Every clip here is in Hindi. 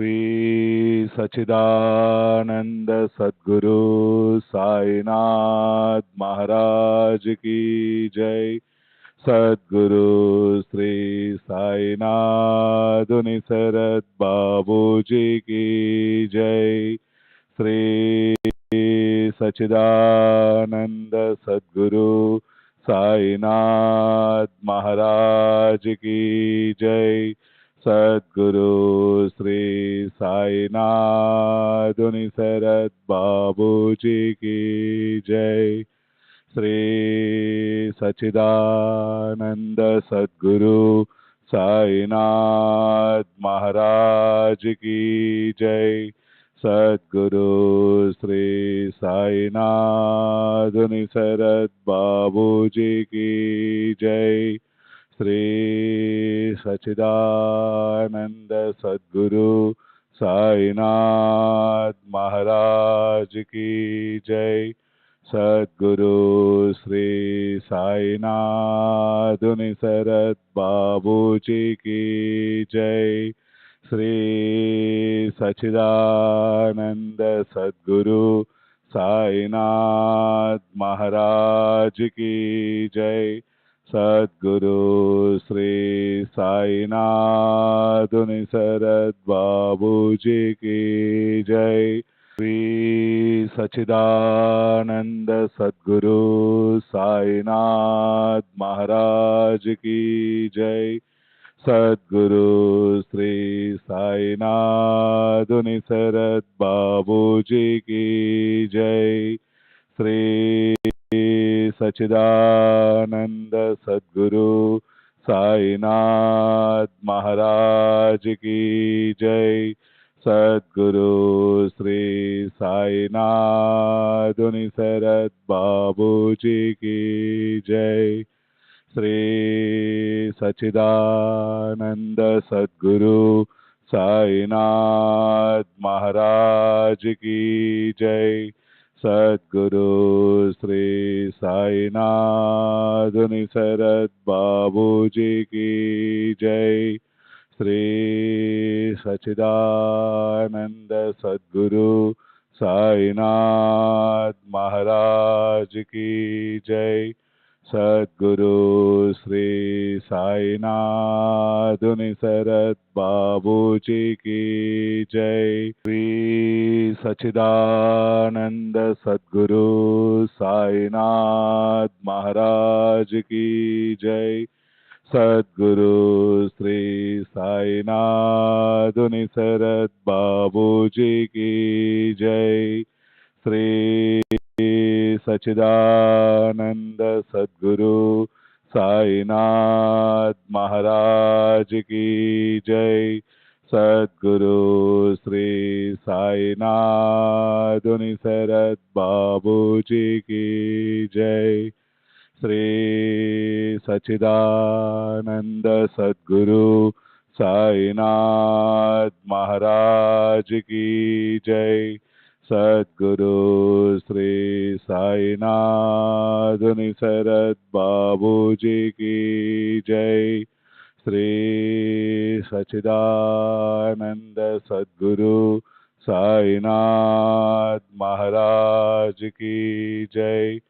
श्री सचिदानंद सद्गुरु साईनाथ महाराज की जय। सद्गुरु श्री साईनाथ निसरत बाबू जी की जय। श्री सचिदानंद सद्गुरु साईनाथ महाराज की जय। सद्गुरु श्री साईनाथ निसरत बाबू जी की जय। श्री सचिदानंद सद्गुरु साईनाथ महाराज की जय। सद्गुरु श्री साईनाथ निसरत बाबू जी की जय। श्री सचिदानंद सद्गुरु साईनाथ महाराज की जय। सदगुरु श्री साईनाथ धुनि शरद बाबू जी की जय। श्री सचिदानंद सद्गुरु साईनाथ महाराज की जय। सद्गुरु श्री साईनाथ निसरत बाबू जी की जय। श्री सचिदानंद सद्गुरु साईनाथ महाराज की जय। सद्गुरु श्री साईनाथ निसरत बाबू जी की जय। श्री सचिदानंद सद्गुरु साईनाथ महाराज की जय। सद्गुरु श्री साईनाथ निसरत बाबू जी की जय। श्री सचिदानंद सद्गुरु साईनाथ महाराज की जय। सद्गुरु श्री साईनाथ निसरत बाबू जी की जय। श्री सचिदानंद सद्गुरु साईनाथ महाराज की जय। सद्गुरु श्री साईनाथ निसरत बाबू जी की जय। श्री सचिदानंद सद्गुरु साईनाथ महाराज की जय। सद्गुरु श्री साईनाथ निसरत बाबू जी की जय। श्री सचिदानंद सद्गुरु साईनाथ महाराज की जय। सद्गुरु श्री साईनाथ निसरत बाबू जी की जय। श्री सचिदानंद सद्गुरु साईनाथ महाराज की जय। सद्गुरु श्री साईनाथ निसरत बाबू जी की जय। श्री सचिदानंद सद्गुरु साईनाथ महाराज की जय।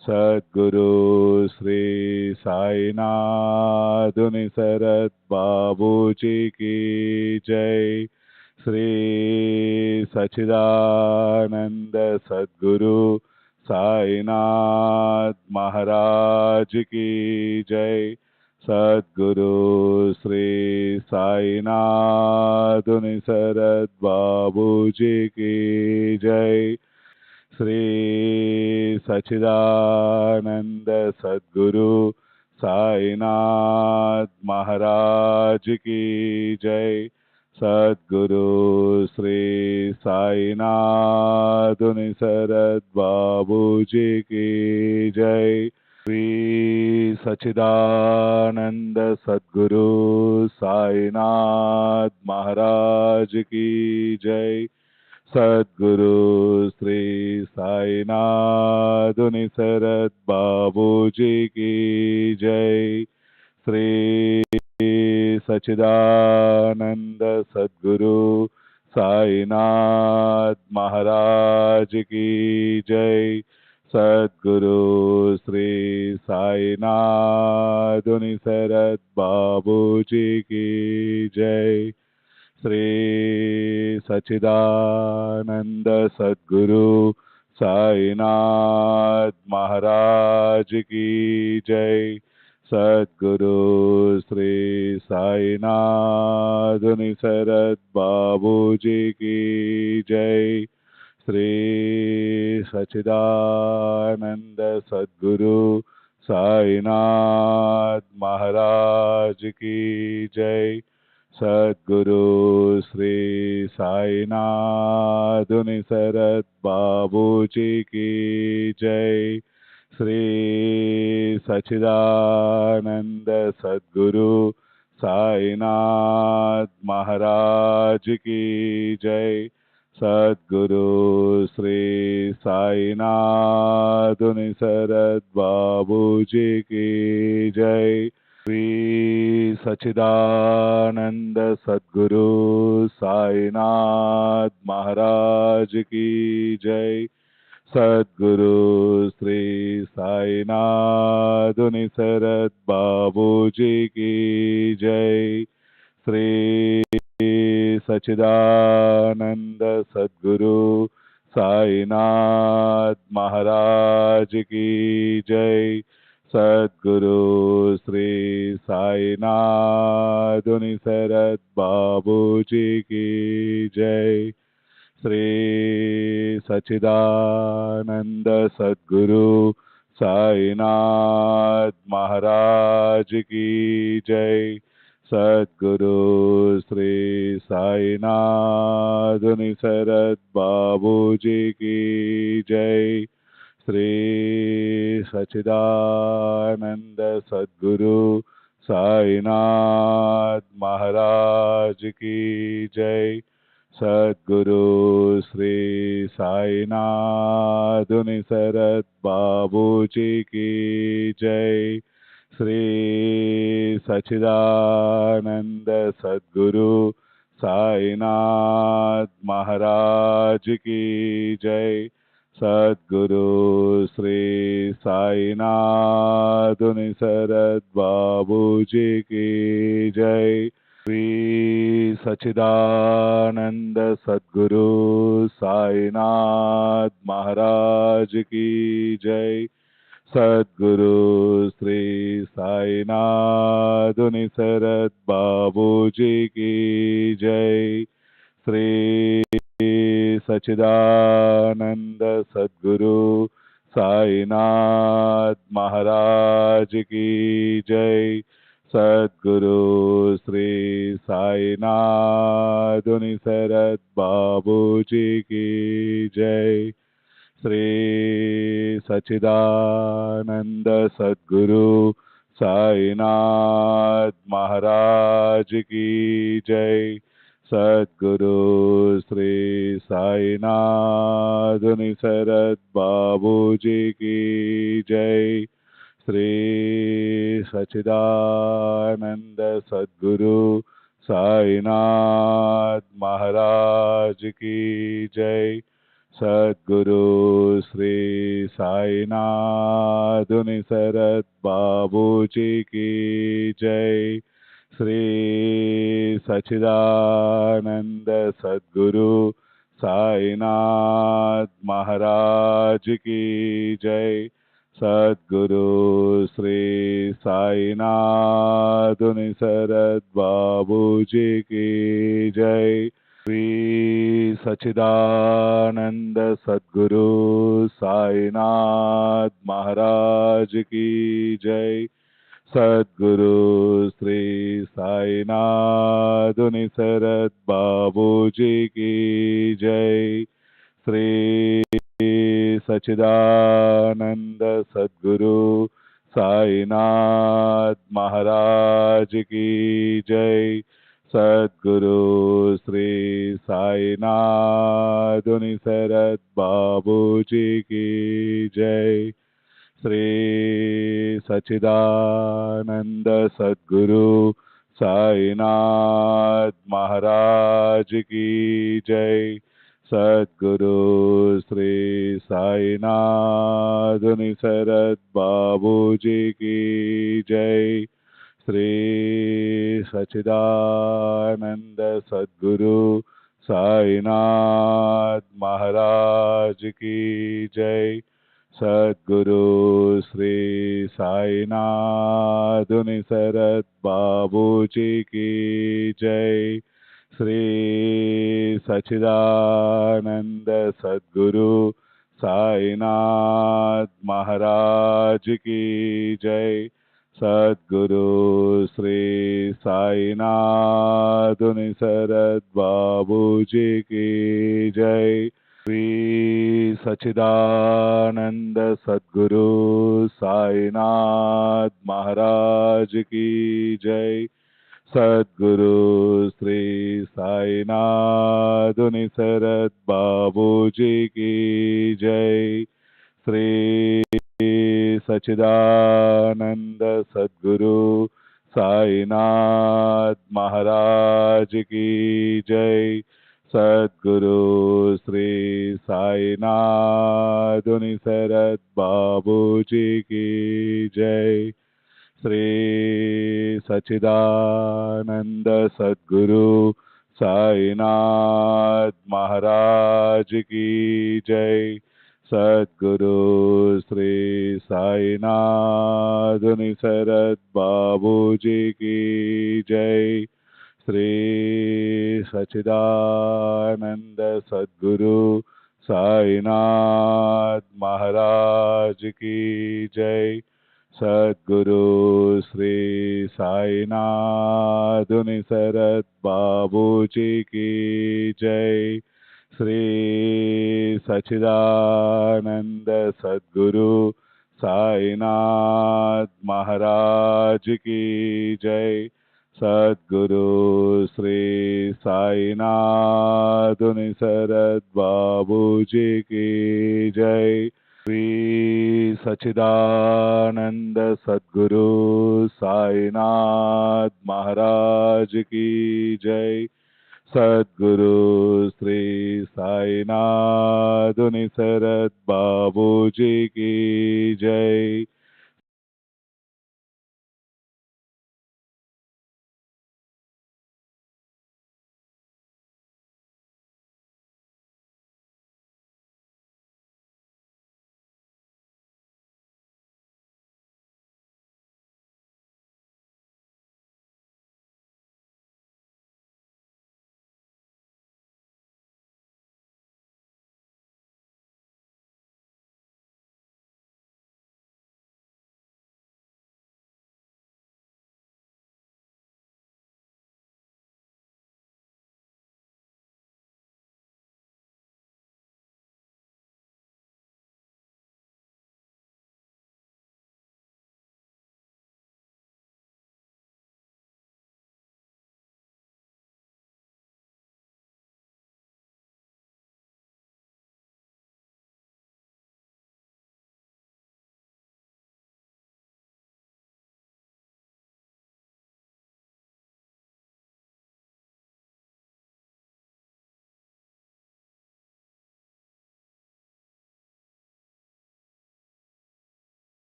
सद्गुरु श्री साईनाथ निसरत बाबू जी की जय। श्री सचिदानंद सद्गुरु साईनाथ महाराज की जय सद्गुरु श्री साईनाथ निसरत बाबू जी की जय श्री सचिदानंद सद्गुरु साईनाथ महाराज की जय सद्गुरु श्री साईनाथ निसरत बाबू जी की जय। श्री सचिदानंद सद्गुरु साईनाथ महाराज की जय। सद्गुरु श्री साईनाथ निसरत बाबू जी की जय। श्री सचिदानंद सद्गुरु साईनाथ महाराज की जय। सद्गुरु श्री साईनाथ शरद बाबू जी की जय। श्री सचिदानंद सद्गुरु साईनाथ महाराज की जय। सद्गुरु श्री साईनाथ शरद बाबू जी की जय। श्री सचिदानंद सद्गुरु साईनाथ महाराज की जय। सद्गुरु श्री साईनाथ शरद बाबू जी की जय। श्री सचिदानंद सद्गुरु साईनाथ महाराज की जय। सद्गुरु श्री साईनाथ शरद बाबू जी की जय। श्री सचिदानंद सद्गुरु साईनाथ महाराज की जय। सद्गुरु श्री साईनाथ शरद बाबू जी की जय। श्री सचिदानंद सद्गुरु साईनाथ महाराज की जय। सद्गुरु श्री साईनाथ शरद बाबू जी की जय। श्री सचिदानंद सद्गुरु साईनाथ महाराज की जय। सद्गुरु श्री साईनाथ शरद बाबू जी की जय। श्री सचिदानंद सद्गुरु साईनाथ महाराज की जय। सद्गुरु श्री साईनाथ शरद बाबू जी की जय। श्री सचिदानंद सद्गुरु साईनाथ महाराज की जय। सद्गुरु श्री साईनाथ शरद बाबू जी की जय। श्री सचिदानंद सद्गुरु साईनाथ महाराज की जय। सद्गुरु श्री साईनाथ शरद बाबू जी की जय। श्री सचिदानंद सद्गुरु साईनाथ महाराज की जय। सद्गुरु श्री साईनाथ शरद बाबू जी की जय। श्री सचिदानंद सद्गुरु साईनाथ महाराज की जय। सद्गुरु श्री साईनाथ शरद बाबू जी की जय। श्री सचिदानंद सद्गुरु साईनाथ महाराज की जय। सद्गुरु श्री साईनाथ शरद बाबू जी की जय। श्री सचिदानंद सद्गुरु साईनाथ महाराज की जय। सद्गुरु श्री साईनाथ शरद बाबू जी की जय। श्री सचिदानंद सद्गुरु साईनाथ महाराज की जय। सद्गुरु श्री साईनाथ शरद बाबू जी की जय। श्री सचिदानंद सद्गुरु साईनाथ महाराज की जय। सद्गुरु श्री साईनाथ शरद बाबू जी की जय। श्री सचिदानंद सद्गुरु साईनाथ महाराज की जय। सद्गुरु श्री साईनाथ निसरत बाबू जी की जय। श्री सचिदानंद सद्गुरु साईनाथ महाराज की जय। सद्गुरु श्री साईनाथ निसरत बाबू जी की जय। श्री सचिदानंद सद्गुरु साईनाथ महाराज की जय सद्गुरु श्री साईनाथ निसरत बाबू जी की जय श्री सचिदानंद सद्गुरु साईनाथ महाराज की जय सद्गुरु श्री साईनाथ निसरत बाबू जी की जय। श्री सचिदानंद सद्गुरु साईनाथ महाराज की जय। सद्गुरु श्री साईनाथ निसरत बाबू जी की जय। श्री सचिदानंद सद्गुरु साईनाथ महाराज की जय। सद्गुरु श्री साईनाथ निसरत बाबू जी की जय। श्री सचिदानंद सद्गुरु साईनाथ महाराज की जय। सद्गुरु श्री साईनाथ निसरत बाबू जी की जय। श्री सचिदानंद सद्गुरु साईनाथ महाराज की जय। सद्गुरु श्री साईनाथ निसरत बाबू जी की जय। श्री सचिदानंद सद्गुरु साईनाथ महाराज की जय। सद्गुरु श्री साईनाथ निसरत बाबू जी की जय।